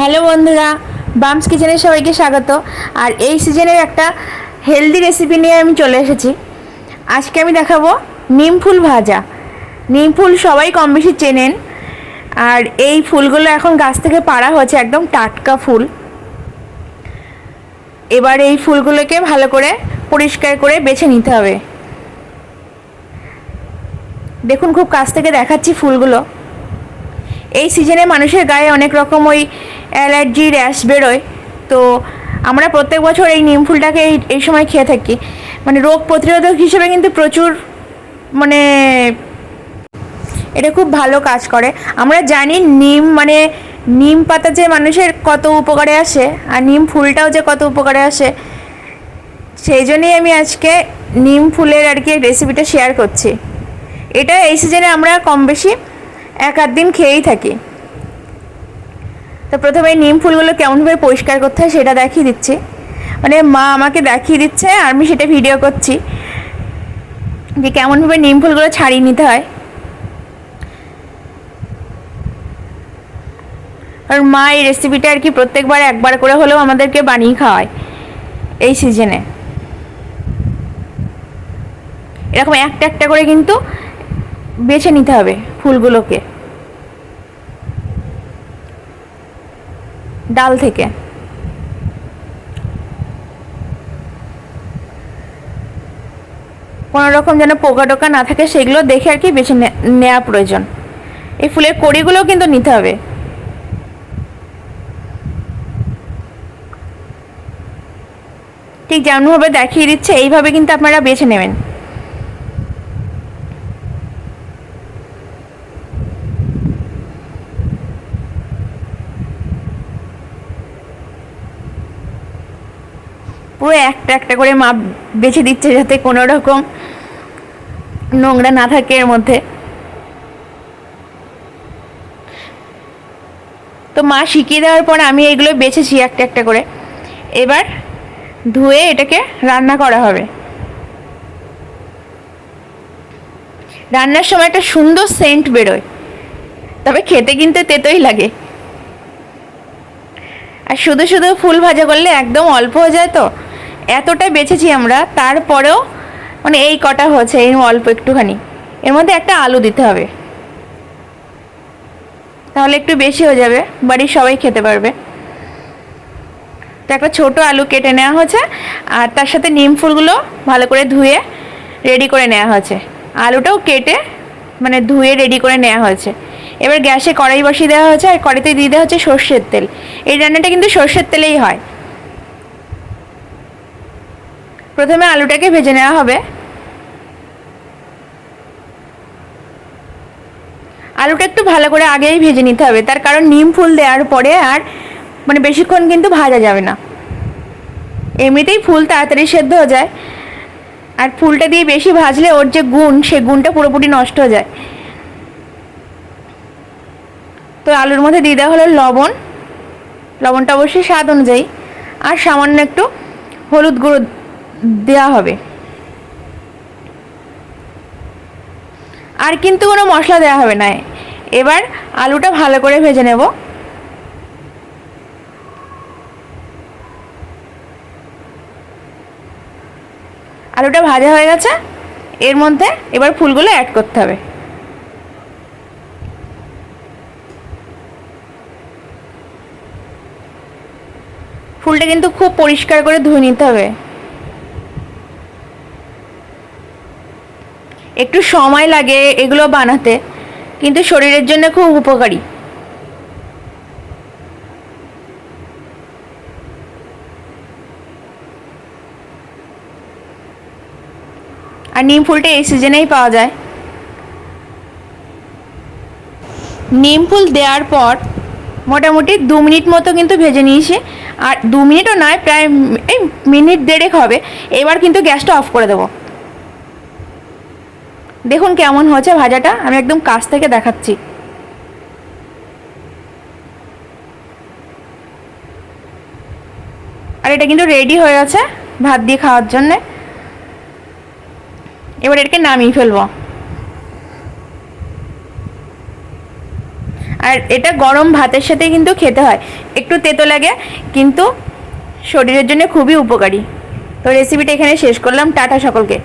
Hello বন্ধুরা, balms কিচেনে সবাইকে স্বাগত। আর এই সিজনের একটা হেলদি রেসিপি নিয়ে আমি চলে এসেছি। আজকে আমি দেখাবো নিম ফুল ভাজা। নিম ফুল সবাই কম বেশি চেনেন। আর এই ফুলগুলো এখন গাছ থেকে পাড়া হয়েছে একদম টাটকা ফুল। এবার এই ফুলগুলোকে ভালো করে পরিষ্কার করে বেছে নিতে হবে। দেখুন, খুব কাছ থেকে দেখাচ্ছি ফুলগুলো। এই সিজনে মানুষের গায়ে অনেক রকম ওই অ্যালার্জি, র্যাশ বেরোয়। তো আমরা প্রত্যেক বছর এই নিম ফুলটাকে এই এই সময় খেয়ে থাকি। মানে রোগ প্রতিরোধক হিসেবে কিন্তু প্রচুর মানে এটা খুব ভালো কাজ করে। আমরা জানি নিম মানে নিম পাতা যে মানুষের কত উপকারে আসে আর নিম ফুলটাও যে কত উপকারে আসে, সেই জন্যই আমি আজকে নিম ফুলের আর কি রেসিপিটা শেয়ার করছি। এটা এই সিজনে আমরা কম বেশি এক আধ দিন খেয়েই থাকি। তো প্রথমে নিম ফুলগুলো কেমনভাবে পরিষ্কার করতে হয় সেটা দেখিয়ে দিচ্ছি। মানে মা আমাকে দেখিয়ে দিচ্ছে আর আমি সেটা ভিডিও করছি যে কেমনভাবে নিম ফুলগুলো ছাড়িয়ে নিতে হয়। আর মা এই রেসিপিটা আর কি প্রত্যেকবার একবার করে হলেও আমাদেরকে বানিয়ে খাওয়ায় এই সিজনে এরকম একটা একটা করে কিন্তু বেছে নিতে হবে ফুলগুলোকে। ডাল থেকে। কোনো রকম যেন পোকা টোকা না থাকে, সেগুলো দেখে আর কি বেছে নেওয়া প্রয়োজন। এই ফুলের কড়িগুলোও কিন্তু নিতে হবে। ঠিক যেমনভাবে দেখিয়ে দিচ্ছে, এইভাবে কিন্তু আপনারা বেছে নেবেন। পুরো একটা একটা করে মাপ বেছে দিচ্ছে যাতে কোনো রকম নোংরা না থাকে এর মধ্যে। তো মা শিখিয়ে দেওয়ার পর আমি এগুলো বেছেছি একটা একটা করে। এবার ধুয়ে এটাকে রান্না করা হবে। রান্নার সময় একটা সুন্দর সেন্ট বেরোয়। তবে খেতে কিন্তু তেতোই লাগে। আর শুধু শুধু ফুল ভাজা করলে একদম অল্প হয়ে যায় তো? এতটা বেছেছি আমরা, তারপরেও মানে এই কটা হচ্ছে, এই অল্প একটুখানি। এর মধ্যে একটা আলু দিতে হবে। তাহলে একটু বেশি হয়ে যাবে, বাড়ির সবাই খেতে পারবে। তো একটা ছোট আলু কেটে নেওয়া হয়েছে, আর তার সাথে নিম ফুলগুলো ভালো করে ধুয়ে রেডি করে নেওয়া হয়েছে। আলুটাও কেটে মানে ধুয়ে রেডি করে নেওয়া হয়েছে। এবার গ্যাসে কড়াই বসিয়ে দেওয়া হয়েছে, আর কড়াইতে দিয়ে দেওয়া হচ্ছে সর্ষের তেল। এই রান্নাটা কিন্তু সর্ষের তেলেই হয়। প্রথমে আলুটাকে ভেজে নেওয়া হবে। আলুটা একটু ভালো করে আগেই ভেজে নিতে হবে। তার কারণ নিম ফুল দেওয়ার পরে আর মানে বেশিক্ষণ কিন্তু ভাজা যাবে না। এমনিতেই ফুল তাড়াতাড়ি সেদ্ধ হয়ে যায়। আর ফুলটা দিয়ে বেশি ভাজলে ওর যে গুণ, সে গুণটা পুরোপুরি নষ্ট হয়ে যায়। তো আলুর মধ্যে দিয়ে দেওয়া হলো লবণ। লবণটা অবশ্যই স্বাদ অনুযায়ী। আর সামান্য একটু হলুদ গুঁড়ো দেওয়া হবে। আর কিন্তু কোনো মশলা দেওয়া হবে না। এবার আলুটা ভালো করে ভেজে নেব। আলুটা ভাজা হয়ে গেছে। এর মধ্যে এবার ফুলগুলো অ্যাড করতে হবে। ফুলটা কিন্তু খুব পরিষ্কার করে ধুয়ে নিতে হবে। একটু সময় লাগে এগুলো বানাতে, কিন্তু শরীরের জন্য খুব উপকারী। আর নিম ফুলটা এই সিজনেই পাওয়া যায়। নিম ফুল দেওয়ার পর মোটামুটি দু মিনিট মতো কিন্তু ভেজে নিয়েছি, আর দু মিনিটও নয়, প্রায় এই মিনিট দেড়েক হবে। এবার কিন্তু গ্যাসটা অফ করে দেবো। দেখুন কেমন হয়েছে ভাজাটা, আমি একদম কাছ থেকে দেখাচ্ছি। আর এটা কিন্তু রেডি হয়ে গেছে ভাত দিয়ে খাওয়ার জন্যে। এবার এটাকে নামিয়ে ফেলব। আর এটা গরম ভাতের সাথে কিন্তু খেতে হয়। একটু তেতো লাগে, কিন্তু শরীরের জন্য খুবই উপকারী। তো রেসিপিটা এখানে শেষ করলাম। টাটা সকলকে।